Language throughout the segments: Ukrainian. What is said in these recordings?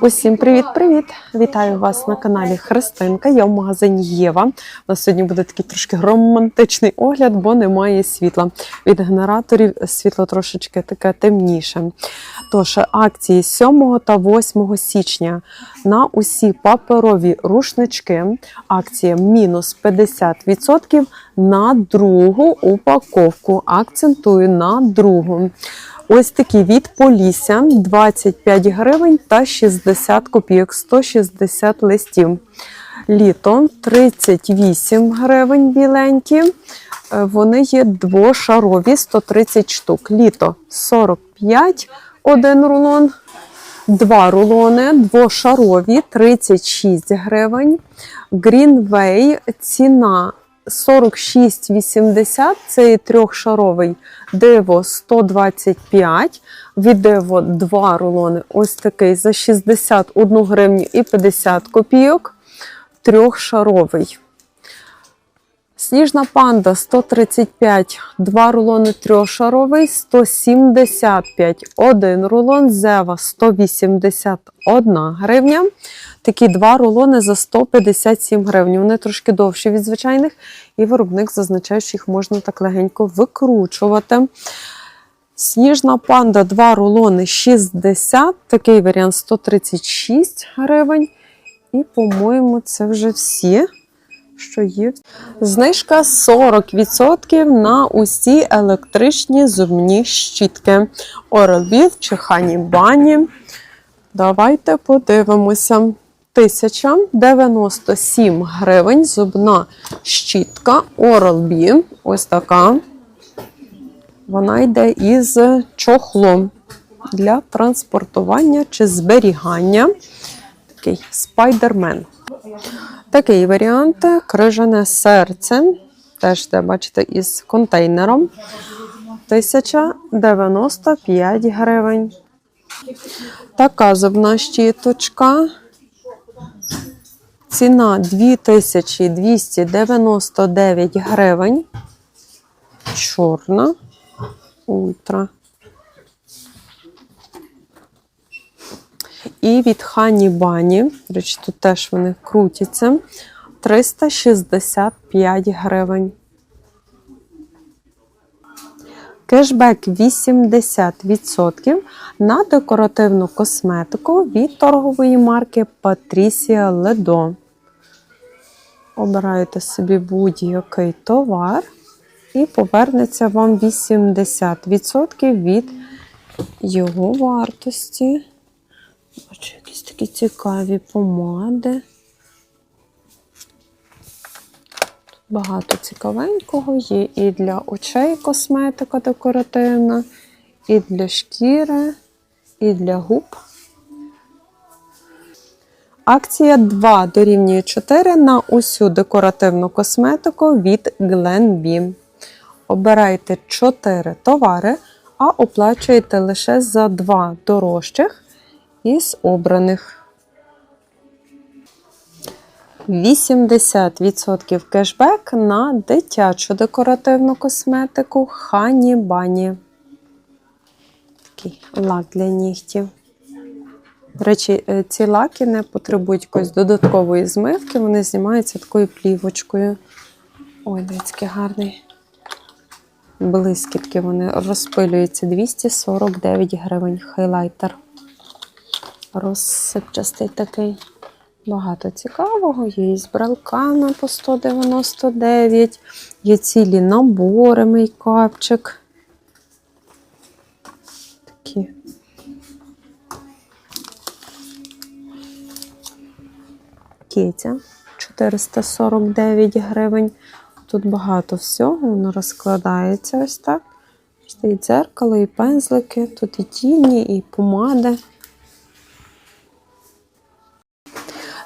Усім привіт-привіт! Вітаю вас на каналі Христинка. Я в магазині Єва. У нас сьогодні буде такий трошки романтичний огляд, бо немає світла. Від генераторів світло трошечки таке темніше. Тож, акції 7 та 8 січня на усі паперові рушнички. Акція мінус 50% на другу упаковку. Акцентую на другу. Ось такі від Полісся 25 гривень та 60 копійок, 160 листів. Літо 38 гривень біленькі. Е, Вони є двошарові 130 штук. Літо 45 один рулон. Два рулони двошарові 36 гривень. Greenway ціна 46,80 це трьохшаровий диво 125. Від диво 2 рулони. Ось такий за 61 гривню і 50 копійок. Трьохшаровий. Сніжна панда 135, 2 рулони трьохшаровий, 175, 1 рулон, зева 181 гривня. Такі два рулони за 157 гривень. Вони трошки довші від звичайних, і виробник зазначає, що їх можна так легенько викручувати. Сніжна панда, два рулони 60, такий варіант 136 гривень. І, по-моєму, це вже всі, що є. Знижка 40% на усі електричні зубні щітки. Oral-B в Чихані бані. Давайте подивимося. 1097 гривень зубна щітка Oral-B. Ось така. Вона йде із чохлом для транспортування чи зберігання. Такий спайдермен. Такий варіант крижане серце. Теж де бачите, із контейнером. 1095 гривень. Така зубна щіточка. Ціна 2299 гривень. Чорна. Ультра. І від Хані Бані, речі, тут теж вони крутяться. 365 гривень. Кешбек 80% на декоративну косметику від торгової марки Patricia Ledo. Обираєте собі будь-який товар і повернеться вам 80% від його вартості. Бачу, якісь такі цікаві помади. Багато цікавенького є і для очей косметика декоративна, і для шкіри, і для губ. Акція 2 дорівнює 4 на усю декоративну косметику від Glenbee. Обирайте 4 товари, а оплачуєте лише за 2 дорожчих із обраних. 80% кешбек на дитячу декоративну косметику Хані Бані. Такий лак для нігтів. До речі, е, ці лаки не потребують якоїсь додаткової змивки, вони знімаються такою плівочкою. Ой, який гарний. Блискітки вони розпилюються 249 гривень хайлайтер. Розсипчастий такий. Багато цікавого. Є із брелкана по 199, є цілі набори мейкапчик. Такі. Кетя 449 гривень. Тут багато всього, воно розкладається ось так. І дзеркало, і пензлики, тут і тіні, і помади.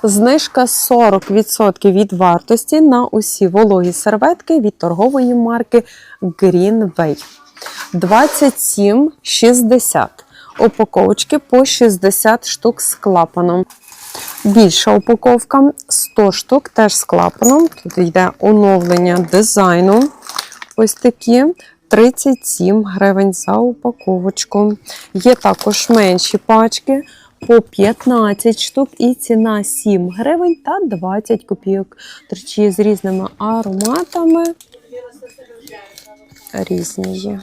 Знижка 40% від вартості на усі вологі серветки від торгової марки Greenway. 27,60. Упаковочки по 60 штук з клапаном. Більша упаковка 100 штук, теж з клапаном. Тут йде оновлення дизайну. Ось такі 37 гривень за упаковочку. Є також менші пачки по 15 штук і ціна 7 гривень та 20 копійок. До речі, з різними ароматами. Різні є.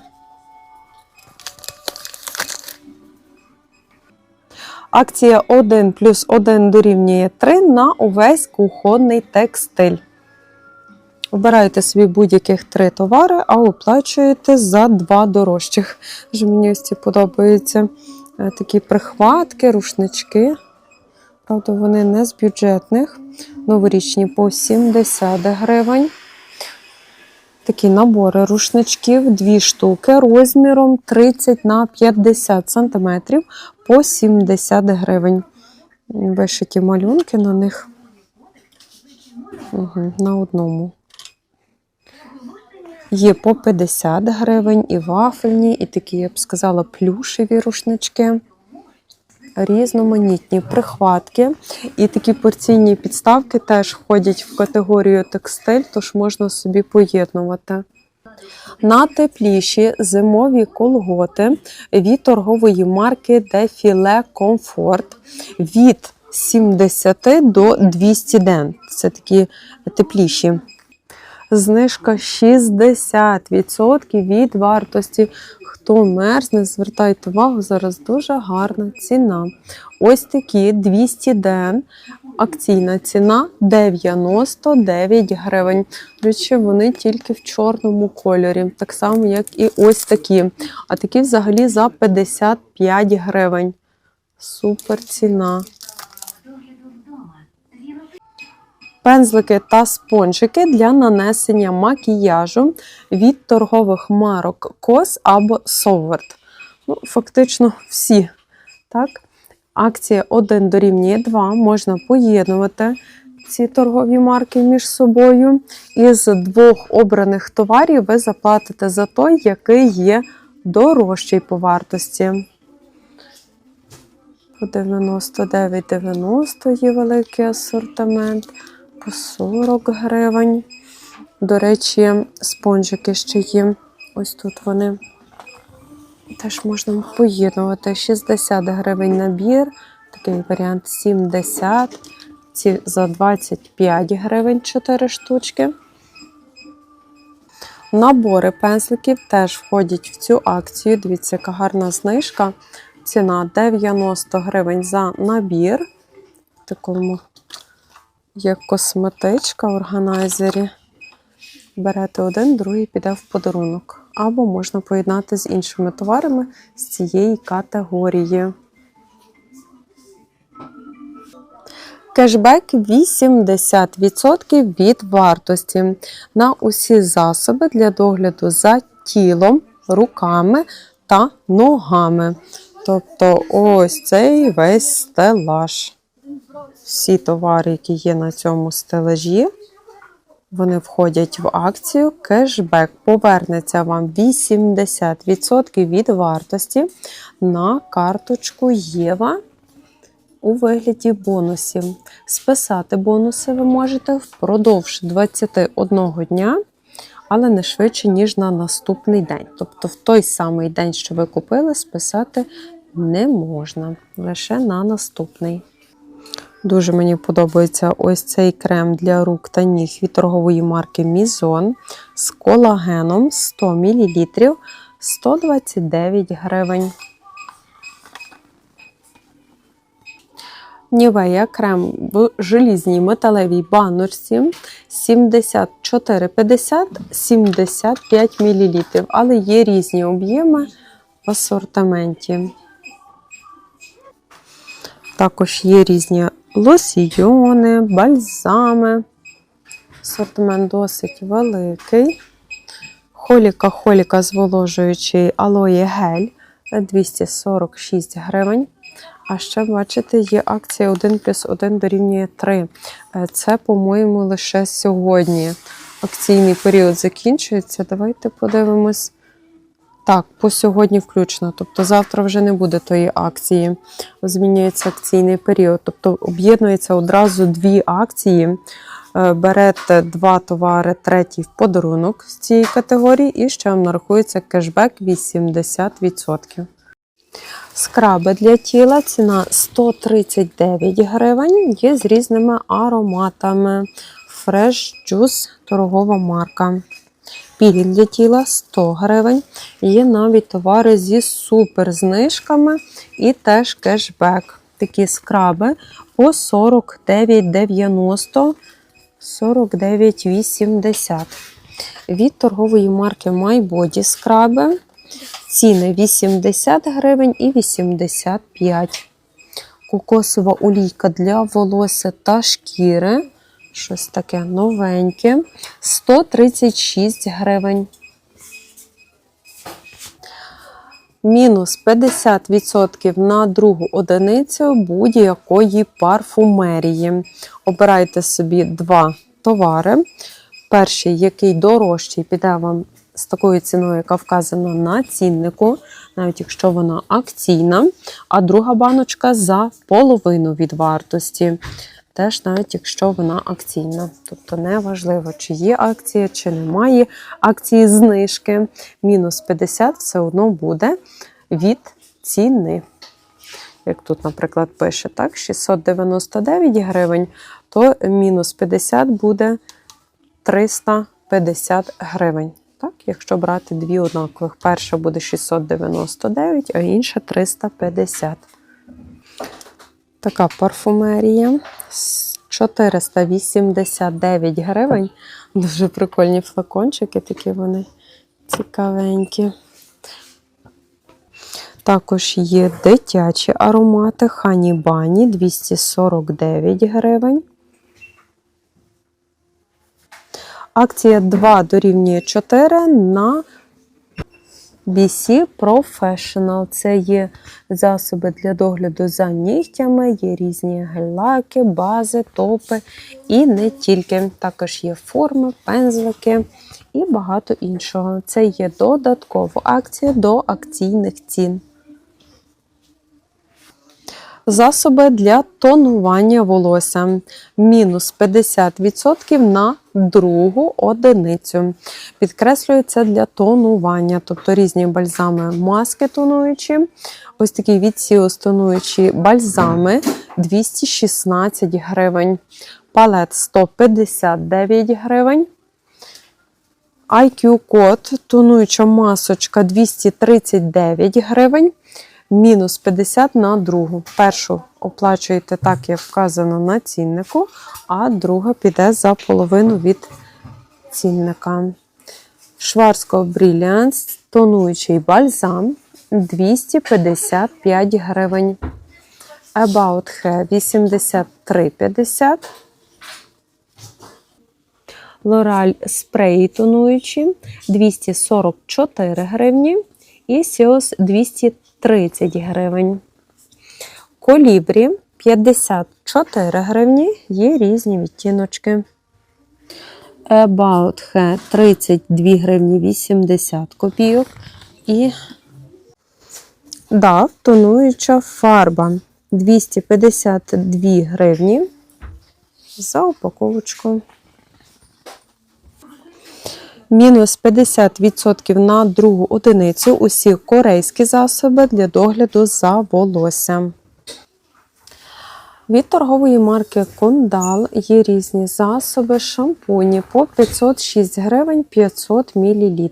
Акція 1 плюс 1 дорівнює 3 на увесь кухонний текстиль. Обираєте собі будь-яких три товари, а оплачуєте за два дорожчих. Вже мені ось ці подобаються такі прихватки, рушнички. Правда, вони не з бюджетних. Новорічні по 70 гривень. Такі набори рушничків, дві штуки розміром 30 на 50 см по 70 гривень. Вишиті малюнки на них угу, на одному. Є по 50 гривень і вафельні, і такі, я б сказала, плюшеві рушнички, різноманітні прихватки. І такі порційні підставки теж входять в категорію текстиль, тож можна собі поєднувати. На тепліші зимові колготи від торгової марки Defile Comfort від 70 до 200 ден. Це такі тепліші. Знижка 60% від вартості. Хто мерзне, звертайте увагу, зараз дуже гарна ціна. Ось такі 200 ден. Акційна ціна 99 гривень. До речі, вони тільки в чорному кольорі, так само, як і ось такі. А такі взагалі за 55 гривень. Супер ціна. Пензлики та спонжики для нанесення макіяжу від торгових марок Кос або Соварт. Ну, фактично всі. Так? Акція 1 дорівнює 2. Можна поєднувати ці торгові марки між собою. Із двох обраних товарів ви заплатите за той, який є дорожчий по вартості. По 99,90 є великий асортимент по 40 гривень. До речі, спонжики ще є. Ось тут вони теж можна поєднувати. 60 гривень набір, такий варіант 70. Ці за 25 гривень 4 штучки. Набори пензликів теж входять в цю акцію. Дивіться, яка гарна знижка. Ціна 90 гривень за набір. В такому є косметичка в органайзері. Берете один, другий піде в подарунок. Або можна поєднати з іншими товарами з цієї категорії. Кешбек 80% від вартості на усі засоби для догляду за тілом, руками та ногами. Тобто ось цей весь стелаж. Всі товари, які є на цьому стелажі, вони входять в акцію. Кешбек повернеться вам 80% від вартості на карточку Єва у вигляді бонусів. Списати бонуси ви можете впродовж 21 дня, але не швидше, ніж на наступний день. Тобто, в той самий день, що ви купили, списати не можна, лише на наступний. Дуже мені подобається ось цей крем для рук та ніг від торгової марки Мізон з колагеном 100 мл 129 гривень. Нівея крем в желізній металевій баночці 74,50 75 мл, але є різні об'єми в асортименті. Також є різні лосьйони, бальзами. Асортимент досить великий. Холіка-холіка зволожуючий алоє гель 246 гривень. А ще, бачите, є акція 1 плюс 1 дорівнює 3. Е, Це, по-моєму, лише сьогодні. Акційний період закінчується. Давайте подивимось. Так, по сьогодні включно. Тобто завтра вже не буде тої акції. Змінюється акційний період. Тобто об'єднується одразу дві акції. Е, Берете два товари, третій в подарунок з цієї категорії, і ще вам нарахується кешбек 80%. Скраби для тіла ціна 139 гривень. Є з різними ароматами. Fresh Juice торгова марка. Пілі для тіла 100 гривень. Є навіть товари зі супер знижками і теж кешбек. Такі скраби по 49,90 49,80. Від торгової марки MyBody скраби. Ціни 80 гривень і 85. Кокосова олійка для волосся та шкіри. Щось таке новеньке. 136 гривень. Мінус 50% на другу одиницю будь-якої парфумерії. Обирайте собі два товари. Перший, який дорожчий, піде вам з такою ціною, яка вказана на ціннику, навіть якщо вона акційна, а друга баночка за половину від вартості. Теж навіть якщо вона акційна. Тобто неважливо, чи є акція, чи немає акції знижки. Мінус 50 все одно буде від ціни. Як тут, наприклад, пише так, 699 гривень, то мінус 50 буде 350 гривень. Так, якщо брати дві однакових, перша буде 699, а інша 350. Така парфумерія. 489 гривень. Дуже прикольні флакончики, такі вони цікавенькі. Також є дитячі аромати Хані Бані 249 гривень. Акція 2 дорівнює 4 на BC Professional. Це є засоби для догляду за нігтями, є різні гель-лаки, бази, топи і не тільки. Також є форми, пензлики і багато іншого. Це є додаткова акція до акційних цін. Засоби для тонування волосся. Мінус 50% на другу одиницю. Підкреслюється для тонування, тобто різні бальзами, маски тонуючі. Ось такі відсіос тонуючі бальзами 216 гривень. Палет 159 гривень. IQ код тонуюча масочка 239 гривень мінус 50 на другу. Першу оплачуєте так, як вказано на ціннику, а друга піде за половину від цінника. Шварсько Brilliance, тонуючий бальзам 255 гривень. About Hair 83,50. L'Oreal спреї тонуючі 244 гривні. І Сіос 230 гривень. Колібрі 54 гривні, є різні відтіночки. About Hair 32 гривні 80 копійок. І DAV тонуюча фарба 252 гривні за упаковочку. Мінус 50% на другу одиницю усі корейські засоби для догляду за волоссям. Від торгової марки Кондал є різні засоби, шампуні по 506 гривень 500 мл.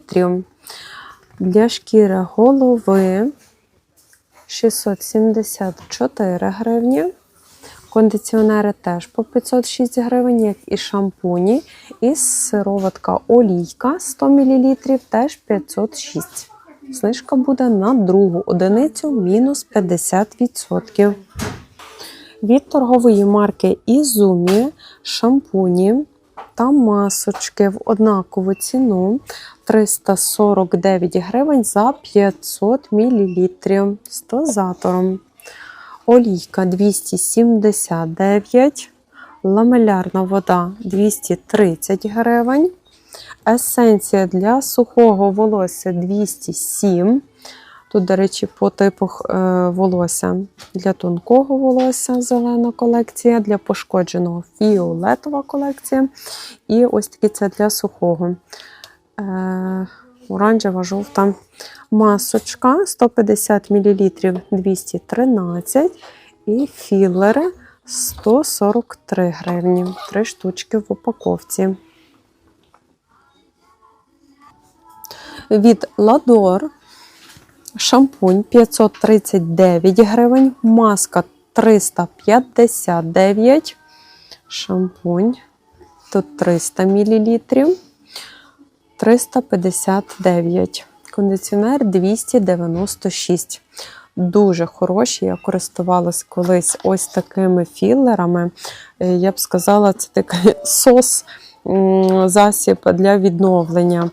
Для шкіри голови 674 гривні. Кондиціонери теж по 506 гривень, як і шампуні. І сироватка олійка 100 мл теж 506. Знижка буде на другу одиницю мінус 50%. Від торгової марки Ізумі шампуні та масочки в однакову ціну 349 гривень за 500 мл з дозатором. Олійка 279, ламелярна вода 230 гривень. Есенція для сухого волосся 207. Тут, до речі, по типах е, волосся для тонкого волосся зелена колекція, для пошкодженого фіолетова колекція. І ось такі це для сухого. Оранжева, жовта масочка 150 мл 213 і філери 143 гривні. Три штучки в упаковці. Від Ладор шампунь 539 гривень, маска 359, шампунь тут 300 мл, 359, кондиціонер 296. Дуже хороші. Я користувалась колись ось такими філерами. Е, Я б сказала, це такий сос, засіб для відновлення.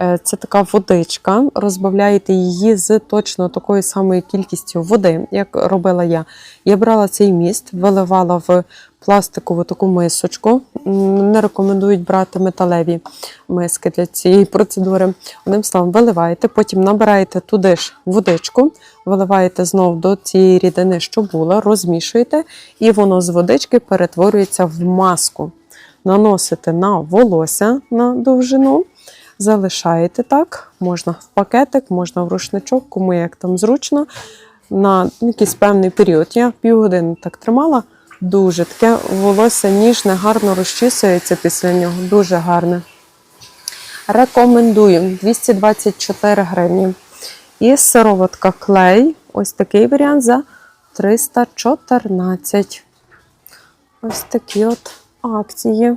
Е, Це така водичка. Розбавляєте її з точно такою самою кількістю води, як робила я. Я брала цей міст, виливала в пластикову таку мисочку. Не рекомендують брати металеві миски для цієї процедури. Одним словом, виливаєте, потім набираєте туди ж водичку, виливаєте знов до цієї рідини, що була, розмішуєте, і воно з водички перетворюється в маску. Наносите на волосся на довжину, залишаєте так, можна в пакетик, можна в рушничок, кому як там зручно. На якийсь певний період. Я півгодини так тримала. Дуже таке волосся ніжне, гарно розчісується після нього. Дуже гарне. Рекомендую 224 гривні. І сироватка клей. Ось такий варіант за 314. Ось такі от акції.